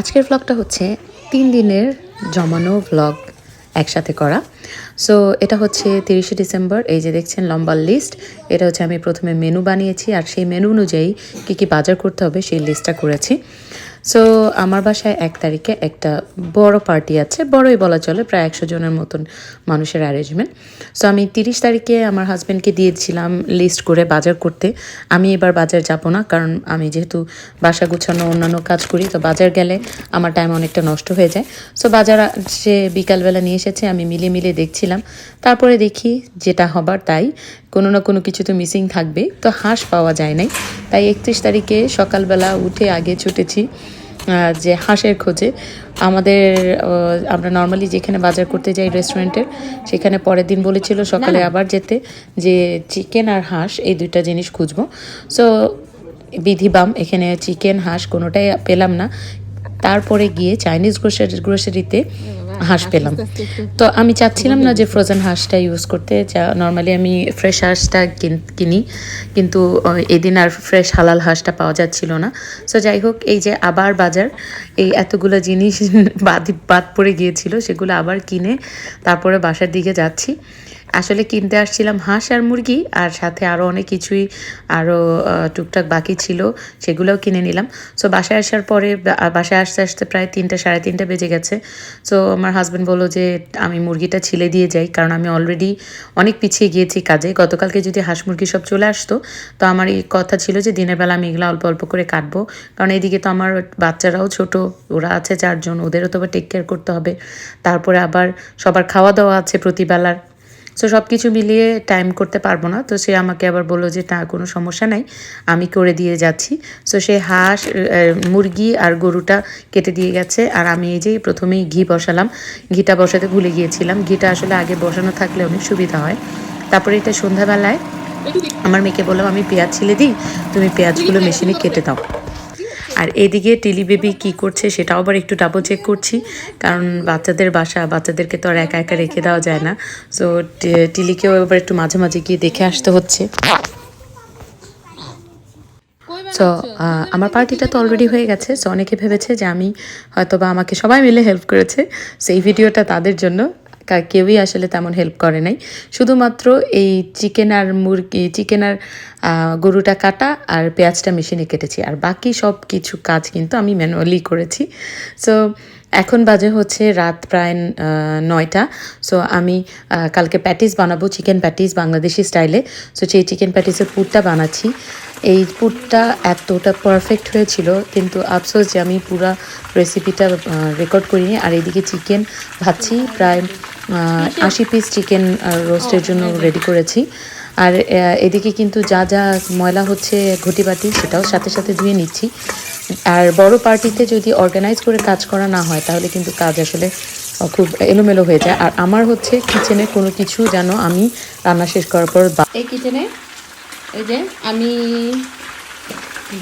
আজকের ভ্লগটা হচ্ছে তিন দিনের জমানো ভ্লগ একসাথে করা। সো এটা হচ্ছে তিরিশে ডিসেম্বর, এই যে দেখছেন লম্বা লিস্ট এটা হচ্ছে আমি প্রথমে মেনু বানিয়েছি, আর সেই মেনু অনুযায়ী কী কী বাজার করতে হবে সেই লিস্টটা করেছি। সো আমার বাসায় এক তারিখে একটা বড় পার্টি আছে, বড়ই বলা চলে, প্রায় একশো জনের মতন মানুষের অ্যারেঞ্জমেন্ট সো আমি তিরিশ তারিখে আমার হাজব্যান্ডকে দিয়েছিলাম লিস্ট করে বাজার করতে। আমি এবার বাজার যাব না, কারণ আমি যেহেতু বাসা গুছানো, অন্যান্য কাজ করি, তো বাজার গেলে আমার টাইম অনেকটা নষ্ট হয়ে যায়। সো বাজার সে বিকালবেলা নিয়ে এসেছে, আমি মিলিয়ে মিলিয়ে দেখছিলাম। তারপরে দেখি যেটা হবার তাই। কোনো না কোনো কিছু তো মিসিং থাকবে তো হাঁস পাওয়া যায় নাই। তাই একত্রিশ তারিখে সকালবেলা উঠে আগে ছুটেছি যে হাঁসের খোঁজে। আমাদের আমরা নর্মালি যেখানে বাজার করতে যাই রেস্টুরেন্টের সেখানে পরের দিন বলেছিল সকালে আবার যেতে যে চিকেন আর হাঁস এই দুইটা জিনিস খুঁজবো। সো বিধিবাম এখানে চিকেন হাঁস কোনোটাই পেলাম না। তারপরে গিয়ে চাইনিজ গ্রোসারি গ্রোসারিতে হাঁস পেলাম। তো আমি চাচ্ছিলাম না যে ফ্রোজেন হাঁসটা ইউজ করতে। যা নর্মালি আমি ফ্রেশ হাঁসটা কিন- কিনি। কিন্তু এদিন আর ফ্রেশ হালাল হাঁসটা পাওয়া যাচ্ছিল না। সো যাই হোক এই যে আবার বাজার এই এতগুলো জিনিস বাদ বাদ পড়ে গিয়েছিল সেগুলো আবার কিনে তারপরে বাসার দিকে যাচ্ছি। আসলে কিনতে আসছিলাম হাঁস আর মুরগি, আর সাথে আরও অনেক কিছুই আরও টুকটাক বাকি ছিল, সেগুলোও কিনে নিলাম। সো বাসায় আসার পরে বাসায় আসতে আসতে প্রায় তিনটা, সাড়ে তিনটা বেজে গেছে। সো আমার হাজব্যান্ড বলল যে, আমি মুরগিটা ছিলে দিয়ে যাই, কারণ আমি অলরেডি অনেক পিছিয়ে গিয়েছি কাজে। গতকালকে যদি হাঁস মুরগি সব চলে আসতো, তো আমার এই কথা ছিল যে, দিনের বেলা আমি এগুলো অল্প অল্প করে কাটবো। কারণ এইদিকে তো আমার বাচ্চারাও ছোট, ওরা আছে চারজন, ওদেরও তো আবার টেক কেয়ার করতে হবে। তারপরে আবার সবার খাওয়া দাওয়া আছে প্রতিবেলার সো সব কিছু মিলিয়ে টাইম করতে পারব না। তো সে আমাকে আবার বলল যে না কোনো সমস্যা নাই। আমি করে দিয়ে যাচ্ছি। সো সে হাঁস মুরগি আর গরুটা কেটে দিয়ে গেছে। আর আমি এই যে প্রথমেই ঘি বসালাম। ঘিটা বসাতে ভুলে গিয়েছিলাম। ঘিটা আসলে আগে বসানো থাকলে অনেক সুবিধা হয়। তারপরে এটা সন্ধ্যাবেলায় আমার মেয়েকে বললাম আমি পেঁয়াজ ছিলে দিই। তুমি পেঁয়াজগুলো মেশিনে কেটে দাও। আর এদিকে টিলি বেবি কী করছে সেটাও আবার একটু ডাবল চেক করছি। কারণ বাচ্চাদের বাসা বাচ্চাদেরকে তো আর একা একা রেখে দেওয়া যায় না। সো টিলিকেও এবার একটু মাঝে মাঝে গিয়ে দেখে আসতে হচ্ছে। সো আমার পার্টিটা তো অলরেডি হয়ে গেছে। সো অনেকে ভেবেছে যে আমি হয়তো বা আমাকে সবাই মিলে হেল্প করেছে। সেই ভিডিওটা তাদের জন্য। কেউই আসলে তেমন হেল্প করে নাই। শুধুমাত্র এই চিকেন আর মুরগি চিকেন আর গরুটা কাটা আর পেঁয়াজটা মেশিনে কেটেছি। আর বাকি সব কিছু কাজ কিন্তু আমি ম্যানুয়ালি করেছি। সো এখন বাজে হচ্ছে রাত প্রায় নয়টা। সো আমি কালকে প্যাটিস বানাবো চিকেন প্যাটিস বাংলাদেশি স্টাইলে সো সেই চিকেন প্যাটিসের পুরটা বানাচ্ছি। এই পুরটা এতটা পারফেক্ট হয়েছিল, কিন্তু আফসোস যে আমি পুরা রেসিপিটা রেকর্ড করিনি। আর এদিকে চিকেন ভাবছি প্রায় আশি পিস চিকেন রোস্টের জন্য রেডি করেছি। আর এদিকে কিন্তু যা যা ময়লা হচ্ছে ঘটিবাটি সেটাও সাথে সাথে ধুয়ে নিচ্ছি। আর বড় পার্টিতে যদি অর্গানাইজ করে কাজ করা না হয় তাহলে কিন্তু কাজ আসলে খুব এলোমেলো হয়ে যায়। আর আমার হচ্ছে কিচেনে কোনো কিছু যেন আমি রান্না শেষ করার পর বা- এই কিচেনে এই যে আমি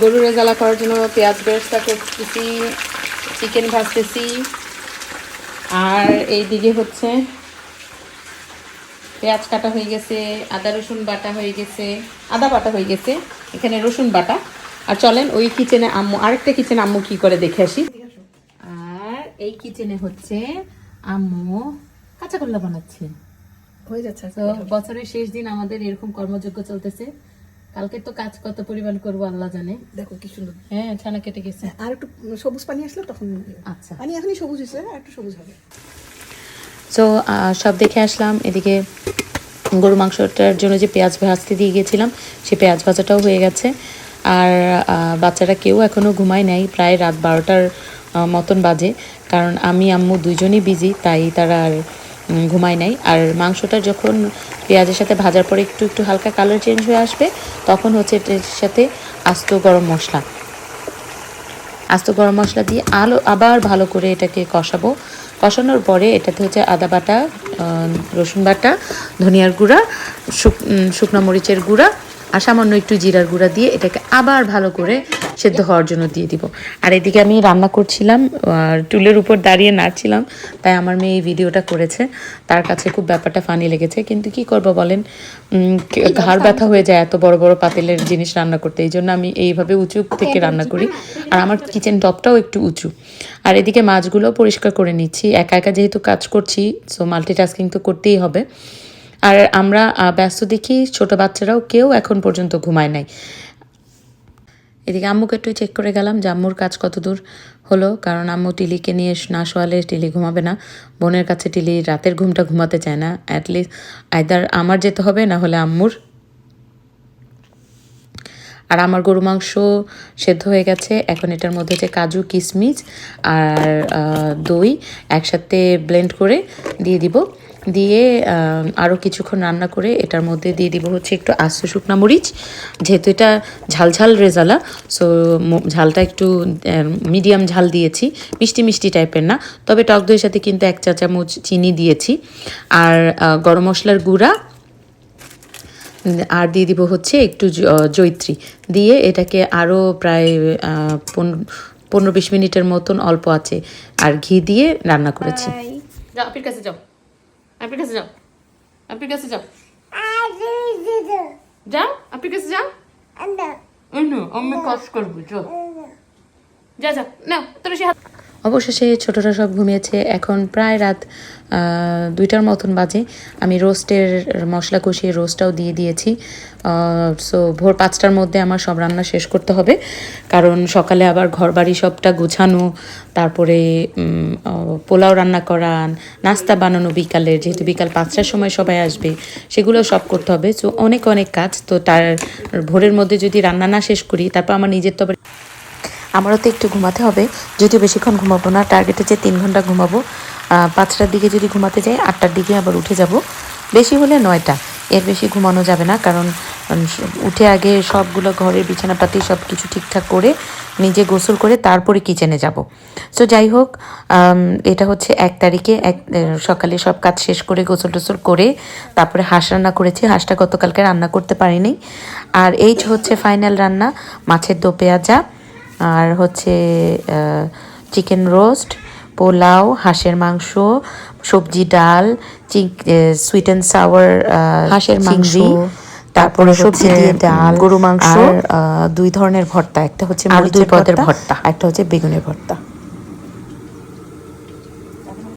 গরু রেজালা করার জন্য পেঁয়াজ বেরেস্তা করতেছি চিকেন ভাজতেছি আর এই দিকে হচ্ছে পেঁয়াজ কাটা হয়ে গেছে আদা রসুন বাটা হয়ে গেছে আদা বাটা হয়ে গেছে এখানে রসুন বাটা। আর চলেন ওই কিচেনে আম্মু আরেকটা কিচেনে আম্মু কি করে দেখে আসি। আর এই কিচেনে হচ্ছে আম্মু কাঁচা কল্লা বানাচ্ছে। হয়ে যাচ্ছে তো বছরের শেষ দিন আমাদের এরকম কর্মযোগ্য চলতেছে। কালকে তো কাজ কত পরিমাণ করব আল্লাহ জানে। দেখো কি সুন্দর। হ্যাঁ ছানা কেটে গেছে। আর একটু সবুজ পানি আসলে তখন আচ্ছা। পানি এখনই সবুজ হয়েছে আর একটু সবুজ হবে। সো সব দেখে আসলাম। এদিকে গরু মাংসটার জন্য যে পেঁয়াজ ভাজতে দিয়ে গিয়েছিলাম সে পেঁয়াজ ভাজাটাও হয়ে গেছে। আর বাচ্চারা কেউ এখনও ঘুমায় নাই প্রায় রাত বারোটার মতন বাজে। কারণ আমি আম্মু দুজনই বিজি তাই তারা আর ঘুমায় নাই। আর মাংসটা যখন পেঁয়াজের সাথে ভাজার পরে একটু একটু হালকা কালার চেঞ্জ হয়ে আসবে, তখন হচ্ছে এটার সাথে আস্ত গরম মশলা। আস্ত গরম মশলা দিয়ে আলো, আবার ভালো করে এটাকে কষাবো। কষানোর পরে এটাতে হচ্ছে আদা বাটা রসুন বাটা, ধনিয়ার গুঁড়া, শুক- শুকনো মরিচের গুঁড়া আর সামান্য একটু জিরার গুঁড়া দিয়ে এটাকে আবার ভালো করে সেদ্ধ হওয়ার জন্য দিয়ে দিব। আর এদিকে আমি রান্না করছিলাম আর টুলের উপর দাঁড়িয়ে নাড়ছিলাম তাই আমার মেয়ে এই ভিডিওটা করেছে। তার কাছে খুব ব্যাপারটা ফানি লেগেছে কিন্তু কি করব বলেন? ঘাড় ব্যথা হয়ে যায় এত বড় বড় পাতিলের জিনিস রান্না করতে। এই জন্য আমি এইভাবে উঁচু থেকে রান্না করি। আর আমার কিচেন টপটাও একটু উঁচু। আর এদিকে মাছগুলো পরিষ্কার করে নিচ্ছি। একা একা যেহেতু কাজ করছি সো মাল্টিটাস্কিং তো করতেই হবে। আর আমরা ব্যস্ত দেখি ছোট বাচ্চারাও কেউ এখন পর্যন্ত ঘুমায় নাই। এদিকে আম্মুকে একটু চেক করে গেলাম যে আম্মুর কাজ কত দূর হলো, কারণ আম্মু টিলিকে নিয়ে না শোয়ালে টিলি ঘুমাবে না। বোনের কাছে টিলি রাতের ঘুমটা ঘুমাতে চায় না। অ্যাটলিস্ট আইদার আমার যেতে হবে, না হলে আম্মুর। আর আমার গরু মাংস সেদ্ধ হয়ে গেছে। এখন এটার মধ্যে যে কাজু কিশমিশ আর দই একসাথে ব্লেন্ড করে দিয়ে দিব। দিয়ে আরও কিছুক্ষণ রান্না করে এটার মধ্যে দিয়ে দিব হচ্ছে একটু আস্ত শুকনা মরিচ। যেহেতু এটা ঝালঝাল রেজালা সো ঝালটা একটু মিডিয়াম ঝাল দিয়েছি। মিষ্টি মিষ্টি টাইপের না, তবে টক দইয়ের সাথে কিন্তু এক চা চামচ চিনি দিয়েছি। আর গরম মশলার গুঁড়া, আর দিয়ে দিব হচ্ছে একটু জৈত্রী। দিয়ে এটাকে আরও প্রায় পনেরো বিশ মিনিটের মতন অল্প আছে, আর ঘি দিয়ে রান্না করেছি। যাও, আপির কাছে যাও। আপির কাছে যাও আপির কাছে যাও যাও আপির কাছে যাও আমি কাজ করব যাও যা যা। না তোর সে হাত অবশেষে ছোটরা সব ঘুমিয়েছে। এখন প্রায় রাত দুইটার মতন বাজে। আমি রোস্টের মশলা কষিয়ে রোস্টটাও দিয়ে দিয়েছি। সো ভোর পাঁচটার মধ্যে আমার সব রান্না শেষ করতে হবে। কারণ সকালে আবার ঘর বাড়ি সবটা গুছানো, তারপরে পোলাও রান্না করা, নাস্তা বানানো বিকালে, যেহেতু বিকাল পাঁচটার সময় সবাই আসবে, সেগুলো সব করতে হবে। সো অনেক অনেক কাজ। তো তার ভোরের মধ্যে যদি রান্না না শেষ করি, তারপর আমার নিজের তো আমারও তো একটু ঘুমাতে হবে। যদিও বেশিক্ষণ ঘুমাবো না টার্গেট হচ্ছে তিন ঘণ্টা ঘুমাবো পাঁচটার দিকে যদি ঘুমাতে যাই, আটটার দিকে আবার উঠে যাব। বেশি হলে নয়টা, এর বেশি ঘুমানো যাবে না, কারণ উঠে আগে সবগুলো ঘরের বিছানাপাতি সব কিছু ঠিকঠাক করে, নিজে গোসল করে তারপরে কিচেনে যাব। সো যাই হোক এটা হচ্ছে এক তারিখে, এক সকালে সব কাজ শেষ করে, গোসল টোসল করে, তারপরে হাঁস রান্না করেছি। হাঁসটা গতকালকে রান্না করতে পারিনি। আর এই হচ্ছে ফাইনাল রান্না, মাছের দো পেঁয়াজা আর হচ্ছে চিকেন রোস্ট পোলাও হাঁসের মাংস সবজি ডাল সুইট অ্যান্ড সাওয়ার হাঁসের মাংস তারপরে সবজি দিয়ে ডাল গরু মাংস। দুই ধরনের ভর্তা একটা হচ্ছে দুই পদের ভর্তা। একটা হচ্ছে বেগুনের ভর্তা।